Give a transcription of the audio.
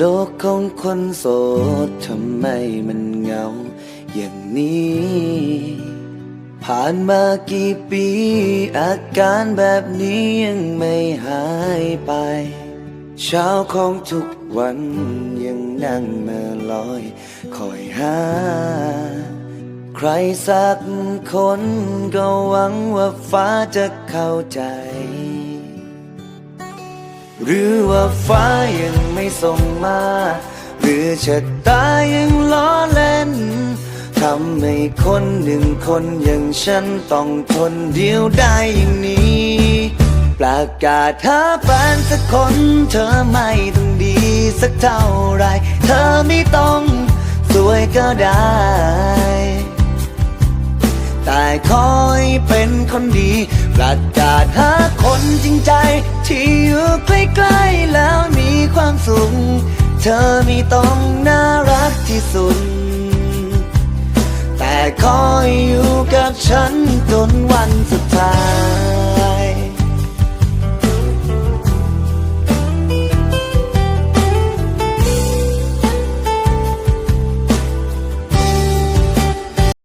ลกของคนโสดทำไมมันเหงา อย่างนี้ ผ่านมากี่ปี อาการแบบนี้ยังไม่หายไป เช้าของทุกวันยังนั่งเมื่อลอย คอยหา ใครสักคนก็หวังว่าฟ้าจะเข้าใจ หรือว่าฟ้ายังไม่ส่งมา หรือชะตายังล้อเล่นทำให้คนหนึ่งคนอย่างฉันต้องทนเดียวได้อย่างนี้ ประกาศหาแฟนสักคน เธอไม่ต้องดีสักเท่าไร เธอไม่ต้องสวยก็ได้ แต่คอยเป็นคนดี ประกาศหาคนจริงใจ ที่อยู่ใกล้ๆแล้วมีความสุข เธอมีต้องน่ารักที่สุด แต่คอยอยู่กับฉันจนวันสุดท้าย